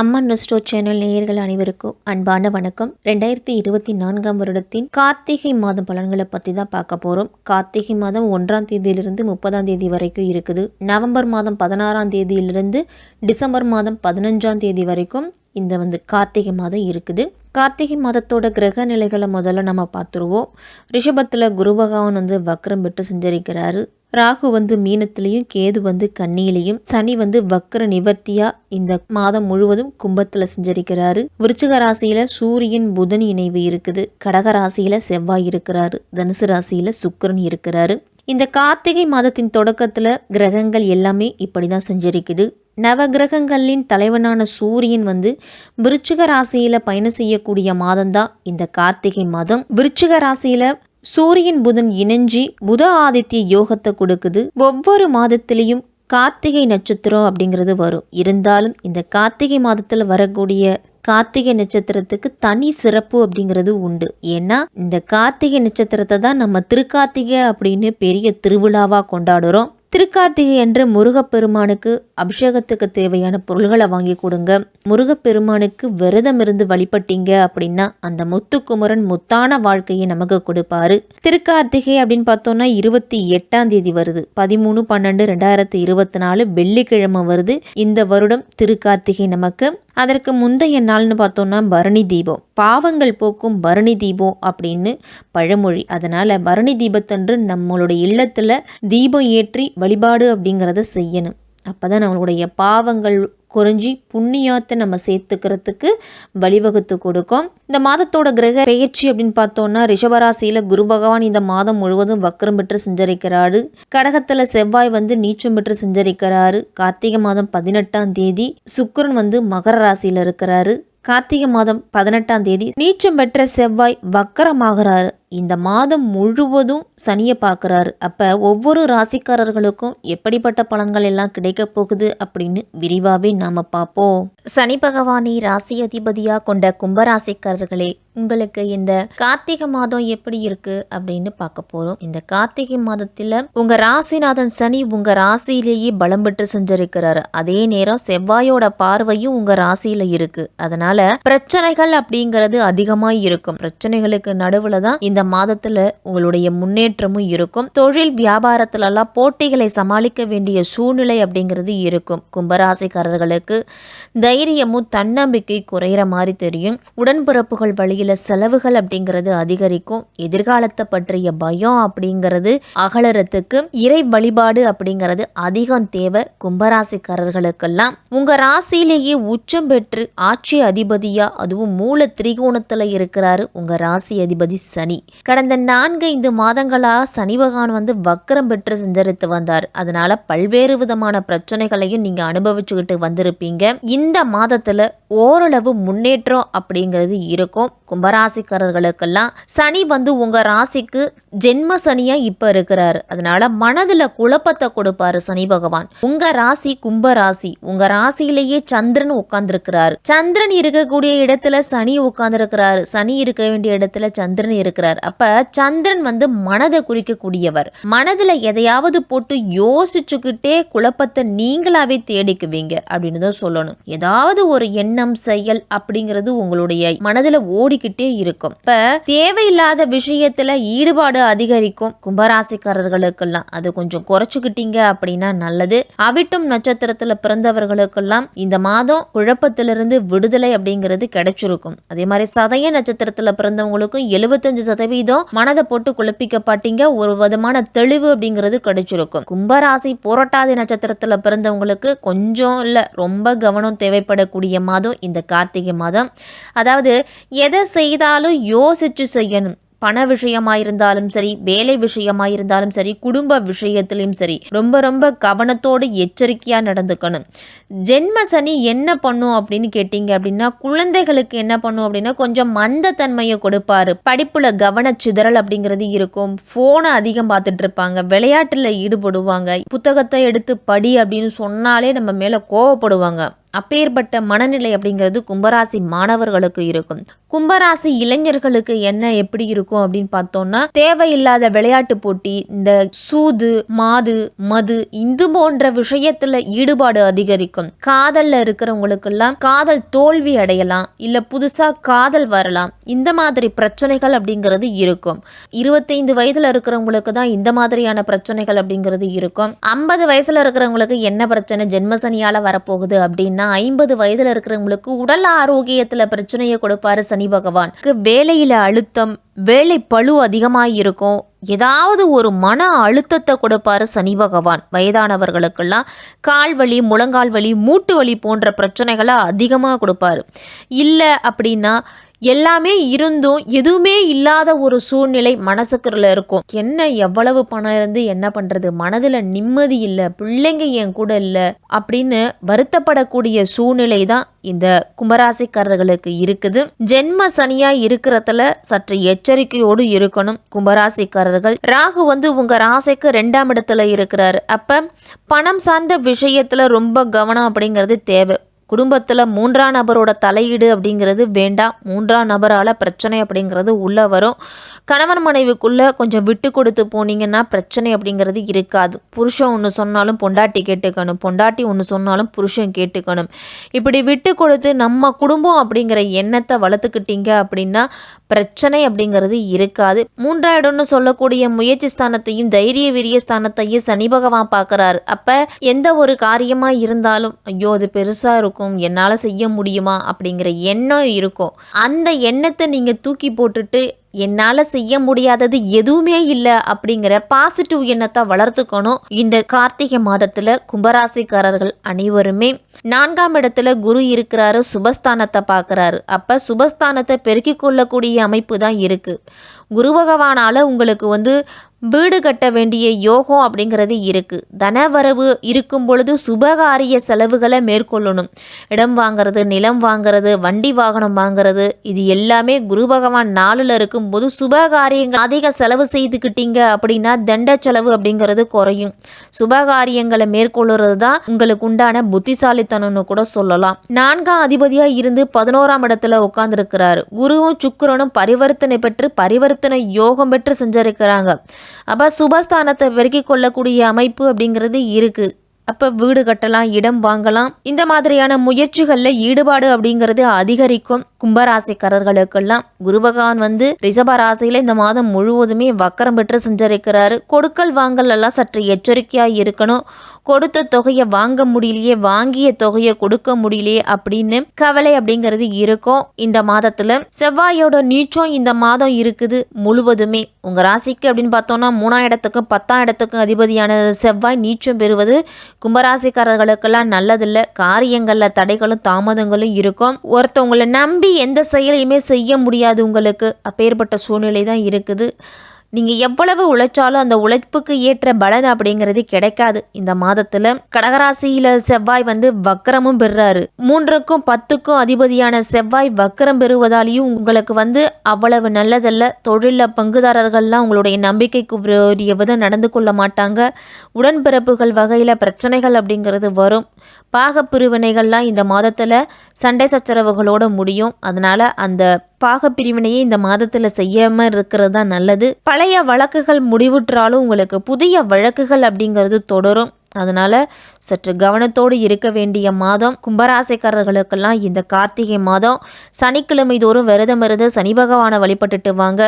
அம்மன் நெஸ்டோ channel நேயர்கள் அனைவருக்கும் அன்பான வணக்கம். ரெண்டாயிரத்தி இருபத்தி நான்காம் வருடத்தின் கார்த்திகை மாதம் பலன்களை பற்றி தான் பார்க்க போகிறோம் கார்த்திகை மாதம் ஒன்றாம் தேதியிலிருந்து முப்பதாம் தேதி வரைக்கும் இருக்குது. நவம்பர் மாதம் பதினாறாம் தேதியிலிருந்து டிசம்பர் மாதம் பதினஞ்சாம் தேதி வரைக்கும் இந்த வந்து கார்த்திகை மாதம் இருக்குது. கார்த்திகை மாதத்தோட கிரக நிலைகளை முதல்ல நம்ம பார்த்துருவோம். ரிஷபத்தில் குரு பகவான் வந்து வக்ரம் பெற்று செஞ்சரிக்கிறாரு. ராகு வந்து மீனத்திலையும் கேது வந்து கண்ணியிலையும் சனி வந்து வக்கர நிவர்த்தியா இந்த மாதம் முழுவதும் கும்பத்துல செஞ்சரிக்கிறாரு. விருச்சிக ராசியில சூரியன் புதன் இணைவு இருக்குது. கடக ராசியில செவ்வாய் இருக்கிறாரு. தனுசு ராசியில சுக்கரன் இருக்கிறாரு. இந்த கார்த்திகை மாதத்தின் தொடக்கத்தில் கிரகங்கள் எல்லாமே இப்படி தான் செஞ்சிருக்குது. நவ நவகிரகங்களின் தலைவனான சூரியன் வந்து விருச்சிக ராசியில் பயணம் செய்யக்கூடிய மாதம்தான் இந்த கார்த்திகை மாதம். விருச்சிக ராசியில் சூரியன் புதன் இணைஞ்சி புத ஆதித்ய யோகத்தை கொடுக்குது. ஒவ்வொரு மாதத்திலையும் கார்த்திகை நட்சத்திரம் அப்படிங்கிறது வரும். இருந்தாலும் இந்த கார்த்திகை மாதத்தில் வரக்கூடிய கார்த்திகை நட்சத்திரத்துக்கு தனி சிறப்பு அப்படிங்கிறது உண்டு. ஏன்னா இந்த கார்த்திகை நட்சத்திரத்தை தான் நம்ம திருக்கார்த்திகை அப்படின்னு பெரிய திருவிழாவாக கொண்டாடுறோம். திருக்கார்த்திகை என்ற முருகப்பெருமானுக்கு அபிஷேகத்துக்கு தேவையான பொருள்களை வாங்கி கொடுங்க. முருகப்பெருமானுக்கு விரதம் இருந்து வழிபட்டீங்க அப்படின்னா அந்த முத்துக்குமரன் முத்தான வாழ்க்கையை நமக்கு கொடுப்பாரு. திருக்கார்த்திகை அப்படின்னு பார்த்தோம்னா இருபத்தி எட்டாம் தேதி வருது. பதிமூணு பன்னெண்டு ரெண்டாயிரத்தி இருபத்தி நாலு வெள்ளிக்கிழமை வருது. இந்த வருடம் திருக்கார்த்திகை நமக்கு அதற்கு முந்தைய நாள்னு பார்த்தோன்னா பரணி தீபம். பாவங்கள் போக்கும் பரணி தீபம் அப்படின்னு பழமொழி. அதனால் பரணி தீபத்தன்று நம்மளுடைய இல்லத்தில் தீபம் ஏற்றி வழிபாடு அப்படிங்கிறத செய்யணும். அப்போ தான் நம்மளுடைய பாவங்கள் குறைஞ்சி புண்ணியத்தை நம்ம சேர்த்துக்கிறதுக்கு வழிவகுத்து கொடுக்கும். இந்த மாதத்தோட கிரக பெயர்ச்சி அப்படின்னு பார்த்தோம்னா ரிஷபராசியில் குரு பகவான் இந்த மாதம் முழுவதும் வக்கரம் பெற்று செஞ்சரிக்கிறாரு. கடகத்தில் செவ்வாய் வந்து நீச்சம் பெற்று செஞ்சரிக்கிறாரு. கார்த்திகை மாதம் பதினெட்டாம் தேதி சுக்கரன் வந்து மகர ராசியில் இருக்கிறாரு. கார்த்திகை மாதம் பதினெட்டாம் தேதி நீச்சம் பெற்ற செவ்வாய் வக்கரமாகிறாரு. இந்த மாதம் முழுவதும் சனியை பார்க்குறாரு. அப்போ ஒவ்வொரு ராசிக்காரர்களுக்கும் எப்படிப்பட்ட பலன்கள் எல்லாம் கிடைக்க போகுது அப்படின்னு விரிவாகவே நாம் பார்ப்போம். சனி பகவானை ராசி அதிபதியாக கொண்ட கும்பராசிக்காரர்களே உங்களுக்கு இந்த கார்த்திகை மாதம் எப்படி இருக்கு அப்படின்னு பார்க்க போறோம். இந்த கார்த்திகை மாதத்துல உங்க ராசிநாதன் சனி உங்க ராசியிலேயே பலம் பெற்று செஞ்சிருக்கிறாரு. அதே நேரம் செவ்வாயோட பார்வையும் உங்க ராசியில இருக்கு. அதனால பிரச்சனைகள் அப்படிங்கிறது அதிகமா இருக்கும். பிரச்சனைகளுக்கு நடுவுல தான் இந்த மாதத்தில் உங்களுடைய முன்னேற்றமும் இருக்கும். தொழில் வியாபாரத்துலெல்லாம் போட்டிகளை சமாளிக்க வேண்டிய சூழ்நிலை அப்படிங்கிறது இருக்கும். கும்பராசிக்காரர்களுக்கு தைரியமும் தன்னம்பிக்கை குறையிற மாதிரி தெரியும். உடன்பிறப்புகள் வழியில் செலவுகள் அப்படிங்கிறது அதிகரிக்கும். எதிர்காலத்தை பற்றிய பயம் அப்படிங்கிறது அகலறத்துக்கு இறை வழிபாடு அப்படிங்கிறது அதிகம் தேவை. கும்பராசிக்காரர்களுக்கெல்லாம் உங்கள் ராசியிலேயே உச்சம் பெற்று ஆட்சி அதிபதியாக அதுவும் மூல திரிகோணத்தில் இருக்கிறாரு. உங்கள் ராசி அதிபதி சனி. கடந்த நான்கு ஐந்து மாதங்களா சனி பகவான் வந்து வக்கரம் பெற்று செஞ்சரித்து வந்தார். அதனால பல்வேறு விதமான பிரச்சனைகளையும் நீங்க அனுபவிச்சுக்கிட்டு வந்திருப்பீங்க. இந்த மாதத்துல ஓரளவு முன்னேற்றம் அப்படிங்கிறது இருக்கும். கும்பராசிக்காரர்களுக்கெல்லாம் சனி வந்து உங்க ராசிக்கு ஜென்ம சனியா இப்ப இருக்கிறாரு. அதனால மனதுல குழப்பத்தை கொடுப்பாரு சனி பகவான். உங்க ராசி கும்ப ராசி உங்க ராசியிலேயே சந்திரன் உட்கார்ந்திருக்கிறார். சந்திரன் இருக்கக்கூடிய இடத்துல சனி உட்கார்ந்திருக்கிறார். சனி இருக்க வேண்டிய இடத்துல சந்திரன் இருக்கிறார். அப்ப சந்திரன் வந்து மனதை குறிக்கக்கூடியவர். மனதுல எதையாவது போட்டு யோசிச்சுக்கிட்டே குழப்பத்தை நீங்களாவே தேடிக்குவீங்க அப்படின்னு தான் சொல்லணும். ஏதாவது ஒரு எண்ணம் செயல் அப்படிங்கிறது உங்களுடைய மனதுல ஓடிக்கிட்டே இருக்கும். இப்ப தேவையில்லாத விஷயத்துல ஈடுபாடு அதிகரிக்கும். கும்பராசிக்காரர்களுக்கெல்லாம் அது கொஞ்சம் குறைச்சுக்கிட்டீங்க அப்படின்னா நல்லது. அவிட்டும் நட்சத்திரத்துல பிறந்தவர்களுக்கெல்லாம் இந்த மாதம் குழப்பத்திலிருந்து விடுதலை அப்படிங்கிறது கிடைச்சிருக்கும். அதே மாதிரி சதய நட்சத்திரத்துல பிறந்தவங்களுக்கும் எழுபத்தஞ்சு சதவீதம் மனதை போட்டு குழப்பிக்கப்பட்டீங்க. ஒரு விதமான தெளிவு அப்படிங்கிறது கிடைச்சிருக்கும். கும்பராசி புரட்டாதி நட்சத்திரத்துல பிறந்தவங்களுக்கு கொஞ்சம் இல்ல ரொம்ப கவனம் தேவைப்படக்கூடிய மாதம் இந்த கார்த்திகை மாதம். அதாவது எதை செய்தாலும் யோசிச்சு செய்யணும். பண விஷயமாயிருந்தாலும் சரி வேலை விஷயமாயிருந்தாலும் சரி குடும்ப விஷயத்திலும் சரி ரொம்ப ரொம்ப கவனத்தோடு எச்சரிக்கையாக நடந்துக்கணும். ஜென்ம சனி என்ன பண்ணும் அப்படின்னு கேட்டிங்க அப்படின்னா குழந்தைகளுக்கு என்ன பண்ணும் அப்படின்னா கொஞ்சம் மந்தத்தன்மையை கொடுப்பாரு. படிப்புல கவனச்சிதறல் அப்படிங்கிறது இருக்கும். ஃபோனை அதிகம் பார்த்துட்டு இருப்பாங்க விளையாட்டில் ஈடுபடுவாங்க. புத்தகத்தை எடுத்து படி அப்படின்னு சொன்னாலே நம்ம மேலே கோவப்படுவாங்க. அப்பேற்பட்ட மனநிலை அப்படிங்கிறது கும்பராசி மாணவர்களுக்கு இருக்கும். கும்பராசி இளைஞர்களுக்கு என்ன எப்படி இருக்கும் அப்படின்னு பார்த்தோம்னா தேவையில்லாத விளையாட்டு போட்டி இந்த சூது மாது மது இந்து போன்ற விஷயத்துல ஈடுபாடு அதிகரிக்கும். காதல்ல இருக்கிறவங்களுக்கெல்லாம் காதல் தோல்வி அடையலாம் இல்ல புதுசா காதல் வரலாம். இந்த மாதிரி பிரச்சனைகள் அப்படிங்கிறது இருக்கும். இருபத்தைந்து வயதுல இருக்கிறவங்களுக்கு தான் இந்த மாதிரியான பிரச்சனைகள் அப்படிங்கிறது இருக்கும். ஐம்பது வயசுல இருக்கிறவங்களுக்கு என்ன பிரச்சனை? ஜென்மசனியால வரப்போகுது அப்படின்னு ஐம்பது வயதுல இருக்கிறவங்களுக்கு உடல் ஆரோக்கியத்துல பிரச்சனையை கொடுப்பாரு சனி பகவான். வேலையில அழுத்தம் வேலை பளு அதிகமாக இருக்கும். ஏதாவது ஒரு மன அழுத்தத்தை கொடுப்பாரு சனி பகவான். வயதானவர்களுக்கெல்லாம் கால் வலி முழங்கால் வலி மூட்டு வலி போன்ற பிரச்சனைகளை அதிகமாக கொடுப்பாரு. இல்லை அப்படின்னா எல்லாமே இருந்தும் எதுவுமே இல்லாத ஒரு சூழ்நிலை மனசுக்குள்ள இருக்கும். என்ன எவ்வளவு பணம் இருந்து என்ன பண்றது? மனதில் நிம்மதி இல்லை பிள்ளைங்க என் கூட இல்லை அப்படின்னு வருத்தப்படக்கூடிய சூழ்நிலை தான் இந்த கும்பராசிக்காரர்களுக்கு இருக்குது. ஜென்ம சனியா இருக்கிறதுல சற்று எச்சரிக்கையோடு இருக்கணும் கும்பராசிக்காரர்கள். ராகு வந்து உங்க ராசிக்கு ரெண்டாம் இடத்துல இருக்கிறாரு. அப்ப பணம் சார்ந்த விஷயத்துல ரொம்ப கவனம் அப்படிங்கிறது தேவை. குடும்பத்தில் மூன்றாம் நபரோட தலையீடு அப்படிங்கிறது வேண்டாம். மூன்றாம் நபரால் பிரச்சனை அப்படிங்கிறது உள்ளே வரும். கணவன் மனைவிக்குள்ளே கொஞ்சம் விட்டு கொடுத்து போனீங்கன்னா பிரச்சனை அப்படிங்கிறது இருக்காது. புருஷன் ஒன்று சொன்னாலும் பொண்டாட்டி கேட்டுக்கணும். பொண்டாட்டி ஒன்று சொன்னாலும் புருஷன் கேட்டுக்கணும். இப்படி விட்டு கொடுத்து நம்ம குடும்பம் அப்படிங்கிற எண்ணத்தை வளர்த்துக்கிட்டீங்க அப்படின்னா பிரச்சனை அப்படிங்கிறது இருக்காது. மூன்றாம் இடம்னு சொல்லக்கூடிய முயற்சி ஸ்தானத்தையும் தைரிய விரிய ஸ்தானத்தையும் சனி பகவான் பார்க்குறாரு. அப்போ எந்த ஒரு காரியமாக இருந்தாலும் ஐயோ அது பெருசாக இருக்கும் என்னால் செய்ய முடியுமா அப்படிங்கிற எண்ணம் இருக்கும். அந்த எண்ணத்தை நீங்கள் தூக்கி போட்டுட்டு என்னால் செய்ய முடியாதது எதுவுமே இல்லை அப்படிங்கிற பாசிட்டிவ் எண்ணத்தை வளர்த்துக்கணும். இந்த கார்த்திகை மாதத்தில் கும்பராசிக்காரர்கள் அனைவருமே நான்காம் இடத்துல குரு இருக்கிறாரு சுபஸ்தானத்தை பார்க்குறாரு. அப்போ சுபஸ்தானத்தை பெருக்கிக் கொள்ளக்கூடிய அமைப்பு தான் இருக்குது குரு பகவானால் உங்களுக்கு வந்து வீடு கட்ட வேண்டிய யோகம் அப்படிங்கிறது இருக்குது தனவரவு இருக்கும் பொழுது சுபகாரிய செலவுகளை மேற்கொள்ளணும். இடம் வாங்குறது நிலம் வாங்குறது வண்டி வாகனம் வாங்குறது இது எல்லாமே குரு பகவான் நாளில் இருக்கும்போது சுபகாரியங்கள் அதிக செலவு செய்துக்கிட்டீங்க அப்படின்னா தண்ட செலவு அப்படிங்கிறது குறையும். சுபகாரியங்களை மேற்கொள்ளுறது தான் உங்களுக்கு உண்டான புத்திசாலித்தனம்னு கூட சொல்லலாம். நான்காம் அதிபதியாக இருந்து பதினோராம் இடத்துல உட்கார்ந்துருக்கிறாரு. குருவும் சுக்கிரனும் பரிவர்த்தனை பெற்று பரிவர்த்தனை யோகம் பெற்று செஞ்சிருக்கிறாங்க அப்போ சுபஸ்தானத்தை பெருக்கிக் கொள்ளக்கூடிய அமைப்பு அப்படிங்கிறது இருக்குது அப்போ வீடு கட்டலாம் இடம் வாங்கலாம். இந்த மாதிரியான முயற்சிகளில் ஈடுபாடு அப்படிங்கிறது அதிகரிக்கும். கும்பராசிக்காரர்களுக்கெல்லாம் குரு பகவான் வந்து ரிஷப ராசியில இந்த மாதம் முழுவதுமே வக்கரம் பெற்று செஞ்சிருக்கிறாரு. கொடுக்கல் வாங்கல் எல்லாம் சற்று எச்சரிக்கையாக இருக்கணும். கொடுத்த தொகையை வாங்க முடியலையே வாங்கிய தொகையை கொடுக்க முடியலையே அப்படின்னு கவலை அப்படிங்கிறது இருக்கும். இந்த மாதத்துல செவ்வாயோட நீச்சம் இந்த மாதம் இருக்குது முழுவதுமே. உங்க ராசிக்கு அப்படின்னு பார்த்தோம்னா மூணாம் இடத்துக்கும் பத்தாம் இடத்துக்கும் அதிபதியான செவ்வாய் நீச்சம் பெறுவது கும்பராசிக்காரர்களுக்கெல்லாம் நல்லதில்லை. காரியங்களில் தடைகளும் தாமதங்களும் இருக்கும். ஒருத்தவங்களை நம்பி எந்த செயலையுமே செய்ய முடியாது உங்களுக்கு. அப்பேற்பட்ட சூழ்நிலை தான் இருக்குது. நீங்கள் எவ்வளவு உழைச்சாலும் அந்த உழைப்புக்கு ஏற்ற பலன் அப்படிங்கிறது கிடைக்காது. இந்த மாதத்தில் கடகராசியில் செவ்வாய் வந்து வக்கரமும் பெறுறாரு. மூன்றுக்கும் பத்துக்கும் அதிபதியான செவ்வாய் வக்கரம் பெறுவதாலேயும் உங்களுக்கு வந்து அவ்வளவு நல்லதல்ல. தொழிலில் பங்குதாரர்கள்லாம் உங்களுடைய நம்பிக்கைக்கு உரிய விதம் நடந்து கொள்ள மாட்டாங்க. உடன்பிறப்புகள் வகையில் பிரச்சனைகள் அப்படிங்கிறது வரும். பாகப்பிரிவினைகள்லாம் இந்த மாதத்தில் சண்டை சச்சரவுகளோட முடியும். அதனால் அந்த பாகப்பிரிவினையை இந்த மாதத்தில் செய்யாமல் இருக்கிறது தான் நல்லது. பழைய வழக்குகள் முடிவுற்றாலும் உங்களுக்கு புதிய வழக்குகள் அப்படிங்கிறது தொடரும். அதனால் சற்று கவனத்தோடு இருக்க வேண்டிய மாதம். கும்பராசைக்காரர்களுக்கெல்லாம் இந்த கார்த்திகை மாதம். சனிக்கிழமை தோறும் விரதம் இருந்து சனி பகவானை வழிபட்டுட்டு வாங்க.